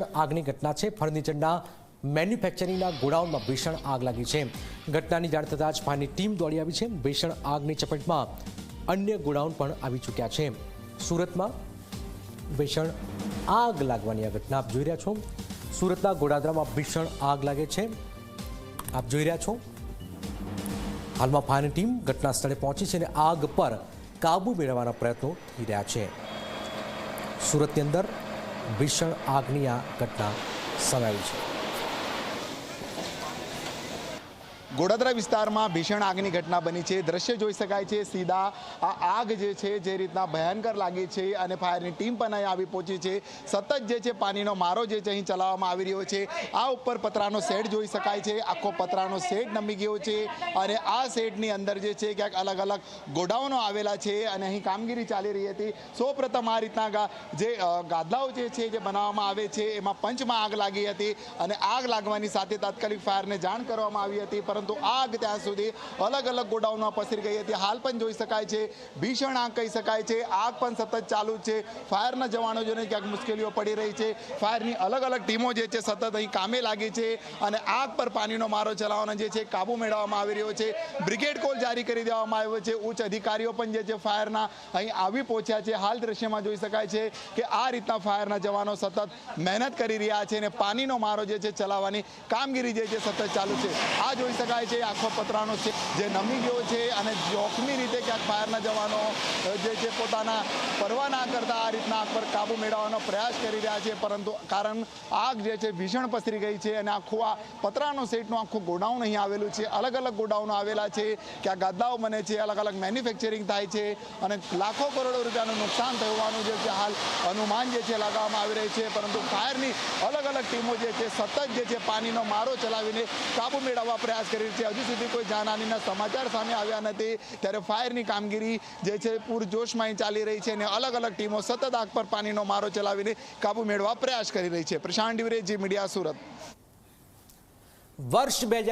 આગની ઘટના છે. ફર્નિચરના મેન્યુફેક્ચરિંગના ગોડાઉનમાં ભીષણ આગ લાગી છે. ઘટનાની જાણ થતાં જ ફાયરની ટીમ દોડી આવી છે. ભીષણ આગની ચપેટમાં અન્ય ગોડાઉન પણ આવી ચૂક્યા છે. સુરતમાં ભીષણ આગ લાગવાની આ ઘટના આપ જોઈ રહ્યા છો. સુરતના ગોડાદરામાં ભીષણ આગ લાગે છે. આપ જોઈ રહ્યા છો. હાલમાં ફાયરની ટીમ ઘટના સ્થળે પહોંચી છે અને આગ પર કાબુ મેળવવાના પ્રયત્નો થઈ રહ્યા છે. સુરતની અંદર ભીષણ આગની આ ઘટના સમાવી છે. ગોડાદરા વિસ્તારમાં ભીષણ આગની ઘટના બની છે. દ્રશ્ય જોઈ શકાય છે. સીધા આ આગ જે છે, જે રીતના ભયંકર લાગી છે અને ફાયરની ટીમ પણ અહીં આવી પહોંચી છે. સતત જે છે, પાણીનો મારો જે છે, અહીં ચલાવવામાં આવી રહ્યો છે. આ ઉપર પતરાનો શેડ જોઈ શકાય છે. આખો પતરાનો શેડ નમી ગયો છે અને આ શેડની અંદર જે છે, ક્યાંક અલગ અલગ ગોડાઉનો આવેલા છે અને અહીં કામગીરી ચાલી રહી હતી. સૌપ્રથમ આ રીતના જે ગાદલાઓ જે છે, જે બનાવવામાં આવે છે, એમાં પંચમાં આગ લાગી હતી અને આગ લાગવાની સાથે તાત્કાલિક ફાયરને જાણ કરવામાં આવી હતી. પરંતુ આગ ત્યાં સુધી અલગ અલગ ગોડાઉનમાં પસરી ગઈ હતી. હાલ પણ જોઈ શકાય છે, ભીષણ આગ કહી શકાય છે. આગ પણ સતત ચાલુ છે. ફાયરના જવાનો જોને ક્યાંક મુશ્કેલીઓ પડી રહી છે. ફાયરની અલગ અલગ ટીમો જે છે સતત અહીં કામે લાગી છે અને આગ પર પાણીનો મારો ચલાવવાનો જે છે કાબુ મેળવવામાં આવી રહ્યો છે. બ્રિગેડ કોલ જારી કરી દેવામાં આવ્યો છે. ઉચ્ચ અધિકારીઓ પણ જે છે ફાયરના અહીં આવી પહોંચ્યા છે. હાલ દ્રશ્યમાં જોઈ શકાય છે કે આ રીતના ફાયરના જવાનો સતત મહેનત કરી રહ્યા છે અને પાણીનો મારો જે છે ચલાવવાની કામગીરી જે છે સતત ચાલુ છે. આ જોઈ શકાય છે, આખો પતરાનો છે. જે નમી ગયો છે અને જોખમી રીતે ક્યાંક ફાયરના જવાનો જે છે, પોતાના પરવા ના કરતા આ રીતના આગ પર કાબુ મેળવવાનો પ્રયાસ કરી રહ્યા છે. પરંતુ કારણ આગ જે છે, ભીષણ પસરી ગઈ છે અને આખું આ પતરાનો સેટનું આખું ગોડાઉન અહીં આવેલું છે. અલગ અલગ ગોડાઉનો આવેલા છે. ક્યાં ગાદાઓ બને છે, અલગ અલગ મેન્યુફેક્ચરિંગ થાય છે અને લાખો કરોડો રૂપિયાનું નુકસાન થવાનું જે છે, હાલ અનુમાન જે છે, લગાવવામાં આવી રહી છે. પરંતુ ફાયરની અલગ અલગ ટીમો જે છે, સતત જે છે, પાણીનો મારો ચલાવીને કાબુ મેળવવા પ્રયાસ કરી રહી છે. હજુ સુધી કોઈ જાનહાનીના સમાચાર સામે આવ્યા નથી. ત્યારે ફાયરની કામગીરી જે છે, પૂરજોશમાં ચાલી રહી છે અને અલગ અલગ ટીમો સતત આગ પર પાણીનો મારો ચલાવીને કાબુ મેળવવા પ્રયાસ કરી રહી છે. પ્રશાંત ડિવરે, જી મીડિયા, સુરત. વર્ષ બે